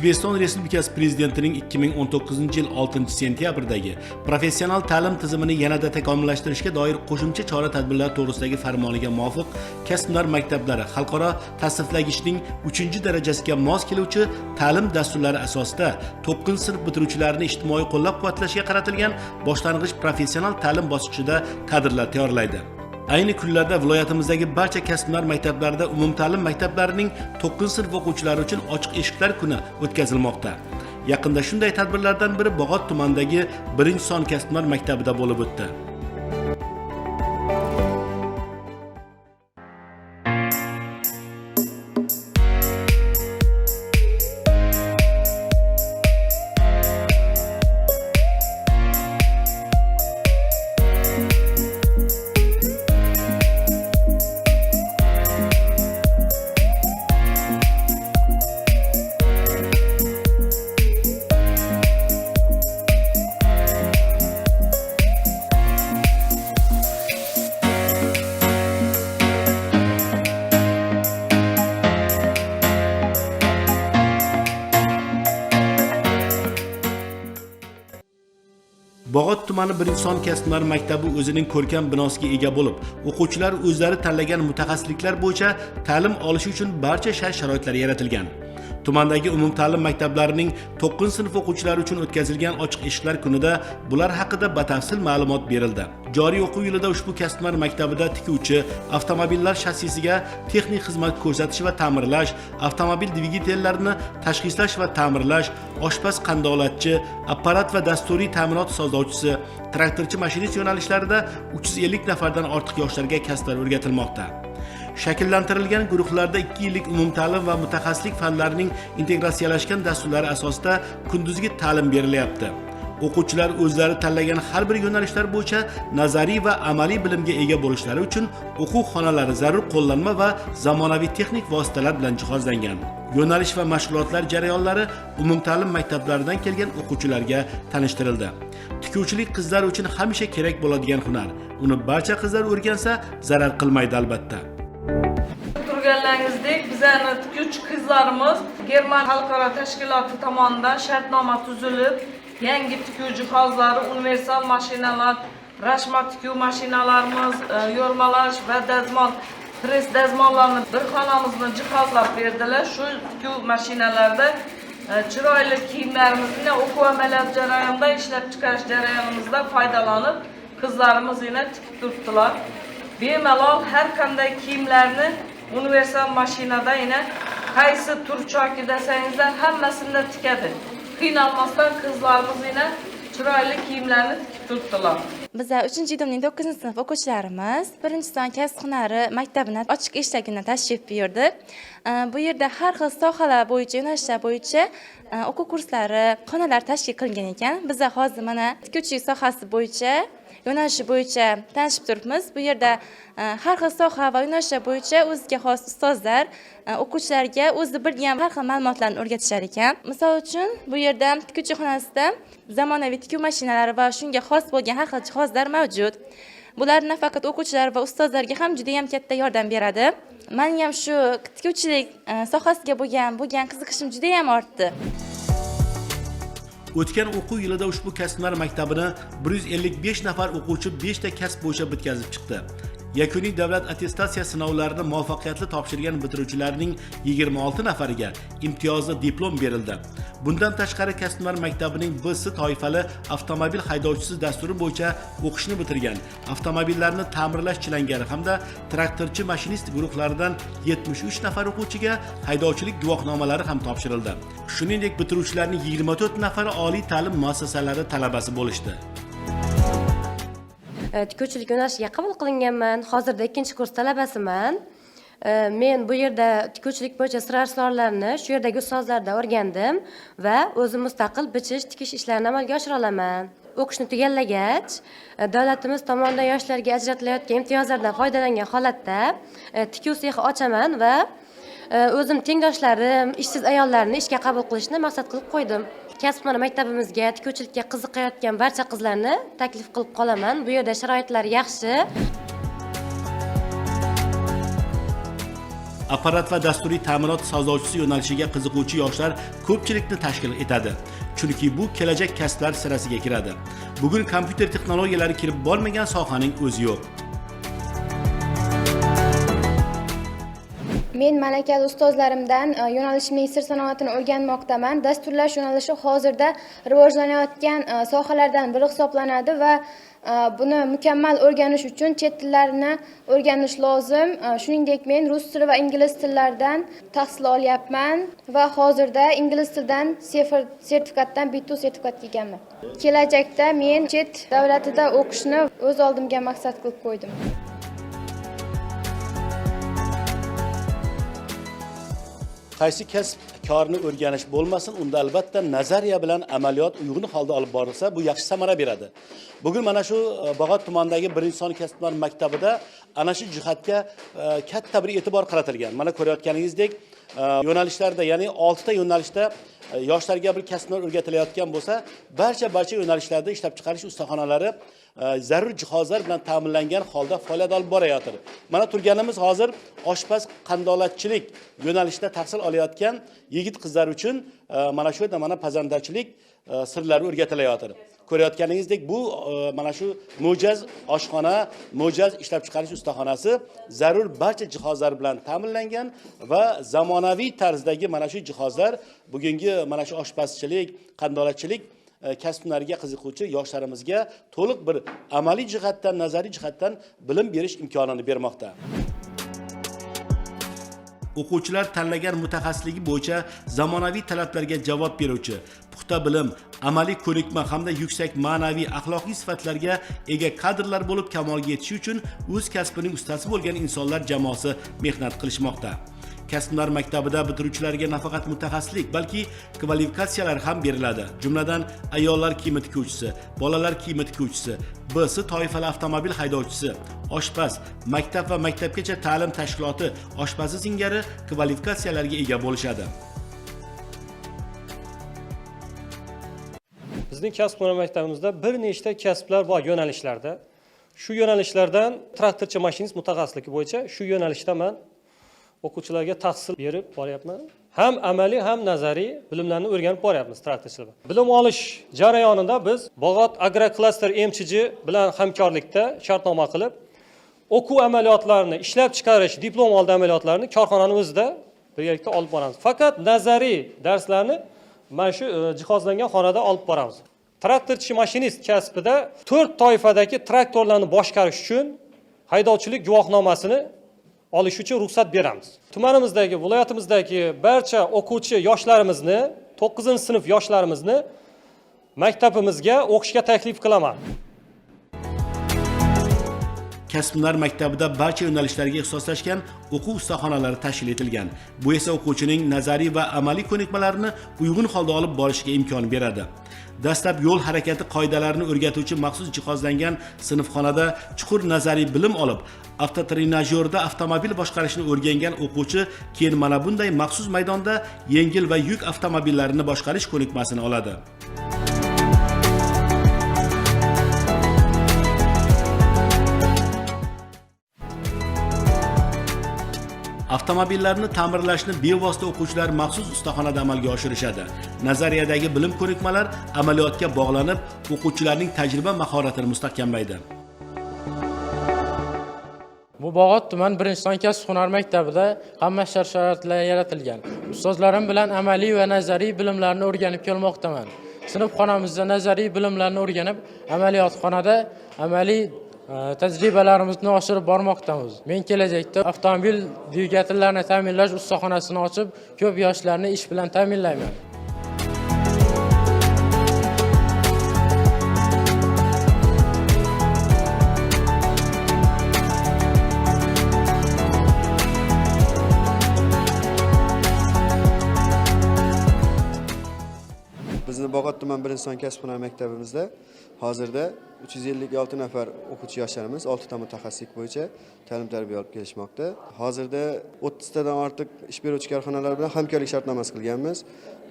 o'zbekiston respublikasi prezidentining 2019 yil 6 sentyabrdagi professional ta'lim tizimini yanada takomillashtirishga doir qo'shimcha chora tadbirlar to'g'risidagi farmoniga muvofiq kasb hunar maktablari xalqaro tasniflagichning 3 darajasiga mos keluvchi ta'lim dasturlari asosida 9 sinf bitiruvchilarini ijtimoiy qo'llab-quvvatlashga qaratilgan boshlang'ich professional ta'lim bosqichida kadrlar tayyorlaydi. Ayni kunlarda viloyatimizdagi barcha kasb hunar maktablarida umumta'lim maktablarining 9 sinf o'quvchilari uchun ochiq eshiklar kuni o'tkazilmoqda. Yaqinda shunday tadbirlardan biri Bog'ot tumanidagi 1-son kasb hunar maktabida bo'lib o'tdi. Tumani birinchi son kasb maktabi o'zining ko'rkam binosiga ega bo'lib, o'quvchilar o'zlari tanlagan mutaxassisliklar bo'yicha ta'lim olishi uchun barcha shart-sharoitlar yaratilgan. Tumandagi umumta'lim maktablarining 9 sinf o'quvchilari uchun o'tkazilgan ochiq eshiklar kunida bular haqida batafsil ma'lumot berildi. Joriy o'quv yilida ushbu kasblar maktabida tikuvchi, avtomobillar shassisiga texnik xizmat ko'rsatish va ta'mirlash, avtomobil dvigatellarini tashxislash va ta'mirlash, oshpaz qandolatchi, apparat va dasturiy ta'minot sozlovchisi, traktorchi mashinist yo'nalishlarida 350 nafardan ortiq yoshlarga kasblar o'rgatilmoqda. Shakllantirilgan guruhlarda 2 yillik umumta'lim va mutaxassislik fanlarining integratsiyalashgan dasturlari asosida kunduzgi ta'lim berilyapti. O'quvchilar o'zlari tanlagan har bir yo'nalishlar bo'yicha nazariy va amaliy bilimga ega bo'lishlari uchun o'quv xonalari zarur qo'llanma va zamonaviy texnik vositalar bilan jihozlangan. Yo'nalish va mashg'ulotlar jarayonlari umumta'lim maktablaridan kelgan o'quvchilarga tanishtirildi. Tikuvchilik qizlar uchun hamisha kerak bo'ladigan hunar. Uni barcha qizlar o'rgansa, zarar qilmaydi albatta. Turganlaringizdek bizani tikuvchi qizlarimiz german xalqaro tashkiloti tomonidan shartnoma tuzilib yangi tikuv jihozlari universal mashinalar rashma tikuv mashinalarimiz e, yo'rmalash va dazmol press dazmollarni bir xonamizni jihozlab berdilar shu tikuv mashinalarida e, chiroyli kiyimlarimizni o'quv amaliyot jarayonida ishlab chiqarish jarayonimizda foydalanib qizlarimiz yana tikib turibdilar bemalol har qanday kiyimlarni universal mashinada yana qaysi tur choki desangizlar hammasini tikadi qiynalmasdan qizlarimiz yana chiroyli kiyimlarni tikib turibdilar Bizlar 3-yilning 9 sinf o'quvchilarimiz birinchi son kasb hunari maktabini ochiq eshitagini tashrif buyurdik. E, Bu yerda har xil sohalar bo'yicha, yo'nalishlar bo'yicha e, o'quv kurslari, xonalar tashkil qilingan ekan. Bizlar hozir mana tikuvchilik sohasi bo'yicha yo'nalishi bo'yicha tanishib turibmiz. Bu yerda e, har xil soha va yo'nalishlar bo'yicha o'ziga xos ustozlar e, o'quvchilarga o'zi bilgan har xil ma'lumotlarni o'rgatishar ekan. Misol uchun bu yerda tikuvchi xonasida zamonaviy tikuv mashinalari va shunga xos bo'lgan har xil jihozlar mavjud. Bular nafaqat o'quvchilar va ustozlarga ham juda katta yordam beradi. mani ham shu tikuvchilik e, sohasiga bo'lgan bo'lgan qiziqishim juda ham ortdi. O'tgan o'quv yilida ushbu kasb maktabini 155 nafar o'quvchi 5 ta kasb bo'yicha bitkazib chiqdi. Yakuniy davlat attestatsiya sinovlarini muvaffaqiyatli topshirgan bitiruvchilarning 26 nafariga imtiyozli diplom berildi. Bundan tashqari kasb maktabining B-si toifali avtomobil haydovchisi dasturi bo'yicha o'qishni bitirgan, avtomobillarni ta'mirlash chilangari hamda traktorchi mashinist guruhlaridan 73 nafar o'quvchiga haydovchilik guvohnomalari ham topshirildi. Shuningdek, bitiruvchilarning 24 nafari oliy ta'lim muassasalari talabasi bo'lishdi. Tikuvchilik yo'nalishiga qabul qilinganman. Hozirda ikkinchi kurs talabasiman. Э, men bu yerda tikuvchilik bo'yicha sir asrorlarni shu yerdagi ustozlardan o'rgandim va o'zim mustaqil bichish tikish ishlarini amalga oshira olaman. O'qishni tugallagach e, davlatimiz tomonidan yoshlarga ajratilayotgan imtiyozlardan foydalangan holatda e, tikuv sexi ochaman va e, o'zim tengdoshlarim ishsiz ayollarni ishga qabul qilishni maqsad qilib qo'ydim. Kasb hunar maktabimizga tikuvchilikka qiziqayotgan barcha qizlarni taklif qilib qolaman. Bu yerda sharoitlar yaxshi. Apparat va dasturiy ta'minot sozlovchisi yo'nalishiga qiziquvchi yoshlar ko'pchilikni tashkil etadi. Chunki bu kelajak kasblar sirasiga kiradi. Bugun kompyuter texnologiyalari kirib bormagan sohaning o'zi yo'q. Men malakali ustozlarimdan e, sir sanoatini o'rganmoqdaman. Dasturlash yo'nalishi hozirda rivojlanayotgan e, sohalardan biri hisoblanadi va e, buni mukammal o'rganish uchun chet tillarini o'rganish lozim. E, shuningdek, men rus tili va ingliz tillaridan tahsil olyapman va hozirda ingliz tilidan sifir sertifikatdan bitu sertifikatga egaman. Kelajakda men chet davlatida o'qishni o'z oldimga maqsad qilib qo'ydim. Qaysi kasb korni o'rganish bo'lmasin unda albatta nazariya bilan amaliyot uyg'un holda olib borilsa bu yaxshi samara beradi. Bugun mana shu e, bog'ot tumanidagi birinchi son kasblar maktabida ana shu jihatga e, katta bir e'tibor qaratilgan. Mana ko'rayotganingizdek e, yo'nalishlarda ya'ni oltita yo'nalishda yoshlarga bir kasblar o'rgatilayotgan bo'lsa barcha barcha yo'nalishlarda ishlab chiqarish ustaxonalari zarur jihozlar bilan ta'minlangan holda faoliyat olib borayotir. Mana turganimiz hozir oshpaz qandolatchilik yo'nalishida tahsil olayotgan yigit qizlar uchun e, mana shu yerda mana pazandachilik e, sirlari o'rgatilayotir. Ko'rayotganingizdek bu e, mana shu mo'jaz oshxona mo'jaz ishlab chiqarish ustaxonasi zarur barcha jihozlar bilan ta'minlangan va zamonaviy tarzdagi mana shu jihozlar bugungi mana shu oshpazchilik qandolatchilik E, kasb hunariga qiziquvchi yoshlarimizga to'liq bir amaliy jihatdan nazariy jihatdan bilim berish imkonini bermoqda. O'quvchilar tanlagan mutaxassisligi bo'yicha zamonaviy talablarga javob beruvchi puxta bilim amaliy ko'nikma hamda yuksak ma'naviy axloqiy sifatlarga ega kadrlar bo'lib kamolga yetishi uchun o'z kasbining ustasi bo'lgan insonlar jamoasi mehnat qilishmoqda. Kasblar maktabida bitiruvchilarga nafaqat mutaxassislik balki kvalifikatsiyalar ham beriladi. Jumladan ayollar kiyimi tikuvchisi bolalar kiyimi tikuvchisi bs toifali avtomobil haydovchisi oshpaz maktab va maktabgacha ta'lim tashkiloti oshpazi singari kvalifikatsiyalarga ega bo'lishadi. Bizning kasb hunar maktabimizda bir nechta kasblar bor yo'nalishlarda. Shu yo'nalishlardan traktorchi mashinist mutaxassisligi bo'yicha shu yo'nalishda man o'quvchilarga tahsil berib boryapman ham amaliy ham nazariy bilimlarni o'rganib boryapmiz traktorchilar bilim olish jarayonida biz bog'ot agroklaster mchj bilan hamkorlikda shartnoma qilib o'quv amaliyotlarini ishlab chiqarish diplom oldi amaliyotlarini korxonani o'zida birgalikda olib boramiz. Faqat nazariy darslarni mana shu e, jihozlangan xonada olib boramiz. Traktorchi mashinist kasbida to'rt toifadagi traktorlarni boshqarish uchun haydovchilik guvohnomasini olish uchun ruxsat beramiz. Tumanimizdagi viloyatimizdagi barcha o'quvchi yoshlarimizni to'qqizinchi sinf yoshlarimizni maktabimizga o'qishga taklif qilaman kasblar maktabida barcha yo'nalishlarga ixtisoslashgan o'quv ustaxonalari tashkil etilgan. Bu esa o'quvchining nazariy va amaliy ko'nikmalarini uyg'un holda olib borishiga imkon beradi. Dastlab yo'l harakati qoidalarini o'rgatuvchi maxsus jihozlangan sinfxonada chuqur nazariy bilim olib avtotrenajyorda avtomobil boshqarishni o'rgangan o'quvchi keyin mana bunday maxsus maydonda yengil va yuk avtomobillarini boshqarish ko'nikmasini oladi. Avtomobillarni ta'mirlashni bevosita o'quvchilar maxsus ustaxonada amalga oshirishadi nazariyadagi bilim ko'nikmalar amaliyotga bog'lanib o'quvchilarning tajriba mahoratini mustahkamlaydi Mubog'ot tuman birinchi son kasb hunar maktabida hamma shart-sharoitlar yaratilgan. Ustozlarim bilan amaliy va nazariy bilimlarni o'rganib kelmoqdaman. Sinf xonamizda nazariy bilimlarni o'rganib, amaliyot xonada amaliy Э, tajribalarimizni oshirib bormoqdamiz. Men kelajakda avtomobil dvigatellarini ta'minlash ustaxonasini ochib, ko'p yoshlarni ish bilan ta'minlayman. Azərbaycan birinci sənkəsb sınavı məktəbimizdə hazırda 356 nəfər oxucu yaşlarımız 6 tam mütəxəssislik boyunca təlim tərbiyə alıb gəlişməkdə. Hazırda 30 dədən artıq iş beruvchi korxonalar bilan həmkarlik shartnomasi qilganmiz.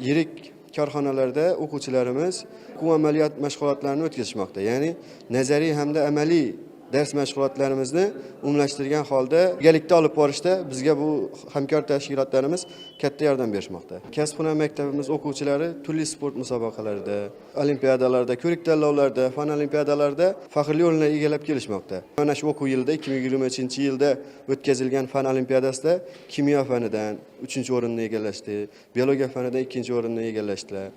Yirik korxonalarda o'quvchilarimiz o'quv amaliyot mashg'ulotlarini o'tkazishmoqda ya'ni nazariy hamda amaliy dars mashg'ulotlarimizni umumlashtirgan holda birgalikda olib borishda bizga bu hamkor tashkilotlarimiz katta yordam berishmoqda. Kasb hunar maktabimiz o'quvchilari turli sport musobaqalarida olimpiadalarda ko'rik tanlovlarda fan olimpiadalarida faxrli o'rinlar egallab kelishmoqda. Mana shu o'quv yilida ikki ming yigirma uchinchi yilda o'tkazilgan fan olimpiadasida kimyo fanidan uchinchi o'rinni egallashdi biologiya fanidan ikkinchi o'rinni egallashdilar.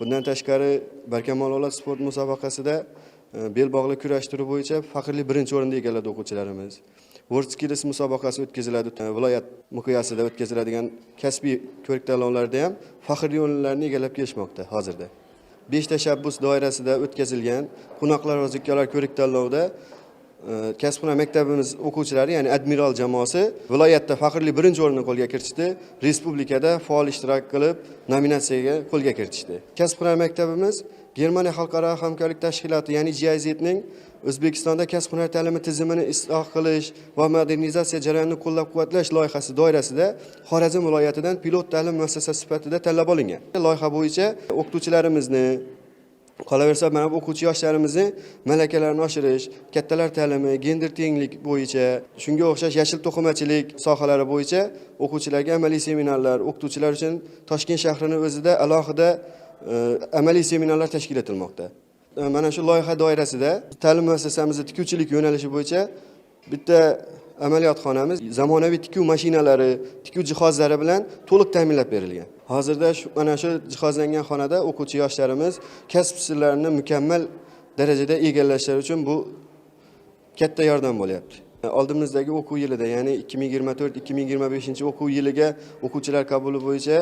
Bundan tashqari barkamol avlod sport musobaqasida bel bog'li kurash turi bo'yicha faxrli birinchi o'rinni egalladi o'quvchilarimiz. World skills musobaqasi o'tkaziladi. Viloyat miqyosida o'tkaziladigan kasbiy ko'rik tanlovlarda ham faxrli o'rinlarni egallab kelishmoqda hozirda. Besh tashabbus doirasida o'tkazilgan qunaqlar va zukkolar ko'rik tanlovida e, kasb hunar maktabimiz o'quvchilari ya'ni admiral jamoasi viloyatda faxrli birinchi o'rinni qo'lga kiritishdi. Respublikada faol ishtirok qilib nominatsiyaga qo'lga kiritishdi. Kasb hunar maktabimiz germaniya xalqaro hamkorlik tashkiloti ya'ni gizning o'zbekistonda kasb hunar ta'limi tizimini isloh qilish va modernizatsiya jarayonini qo'llab quvvatlash loyihasi doirasida xorazm viloyatidan pilot ta'lim muassasasi sifatida tanlab olingan. Loyiha bo'yicha o'qituvchilarimizni qolaversa mana bu o'quvchi yoshlarimizni malakalarini oshirish kattalar ta'limi gender tenglik bo'yicha shunga o'xshash yashil to'qimachilik sohalari bo'yicha o'quvchilarga amaliy seminarlar o'qituvchilar uchun toshkent shahrini o'zida alohida e, amaliy seminarlar tashkil etilmoqda E, mana shu loyiha doirasida ta'lim muassasamizni tikuvchilik yo'nalishi bo'yicha bitta amaliyotxonamiz zamonaviy tikuv mashinalari tikuv jihozlari bilan to'liq ta'minlab berilgan. Hozirda mana shu jihozlangan xonada o'quvchi yoshlarimiz kasb sirlarini mukammal darajada egallashlari uchun bu katta yordam bo'lyapti oldimizdagi o'quv yilida ya'ni ikki ming yigirma to'rt ikki ming yigirma beshinchi o'quv yiliga o'quvchilar qabuli bo'yicha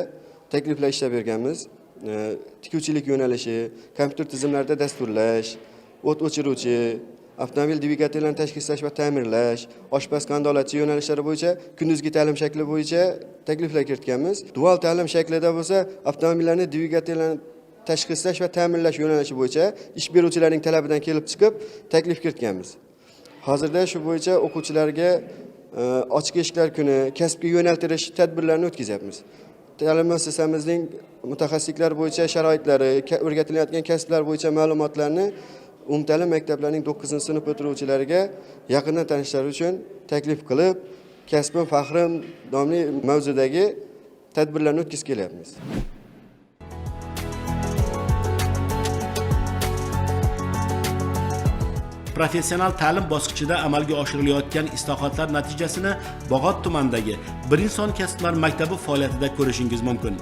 takliflar ishlab berganmiz E, tikuvchilik yo'nalishi kompyuter tizimlarida dasturlash o't o'chiruvchi avtomobil dvigatellarini tashkillashtirib va ta'mirlash oshpaz qandolatchi yo'nalishlari bo'yicha kunduzgi ta'lim shakli bo'yicha takliflar kiritganmiz. Dual ta'lim shaklida bo'lsa avtomobillarni dvigatellarini tashkillashtish va ta'mirlash yo'nalishi bo'yicha ish beruvchilarning talabidan kelib chiqib taklif kiritganmiz. Hozirda shu bo'yicha o'quvchilarga e, ochiq eshiklar kuni kasbga yo'naltirish tadbirlarini o'tkazyapmiz ta'lim muassasamizning mutaxassisliklar bo'yicha sharoitlari o'rgatilayotgan kasblar bo'yicha ma'lumotlarni umumta'lim maktablarining to'qqizinchi sinf bitiruvchilariga yaqindan tanishlari uchun taklif qilib kasbim faxrim nomli mavzudagi tadbirlarni o'tkazib kelyapmiz. Professional ta'lim bosqichida amalga oshirilayotgan islohotlar natijasini bog'ot tumanidagi birinson kasblar maktabi faoliyatida ko'rishingiz mumkin.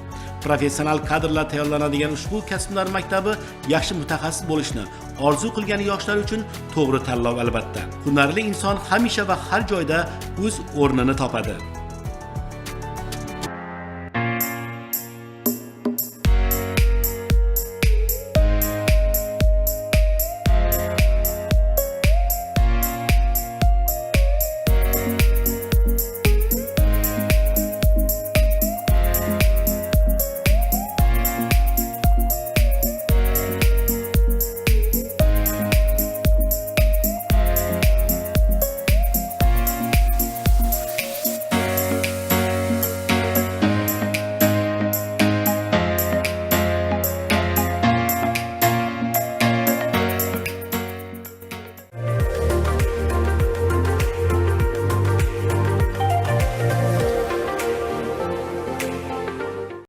Professional kadrlar tayyorlanadigan ushbu kasblar maktabi yaxshi mutaxassis bo'lishni orzu qilgan yoshlar uchun to'g'ri tanlov albatta. Hunarli inson hamisha va har joyda o'z o'rnini topadi.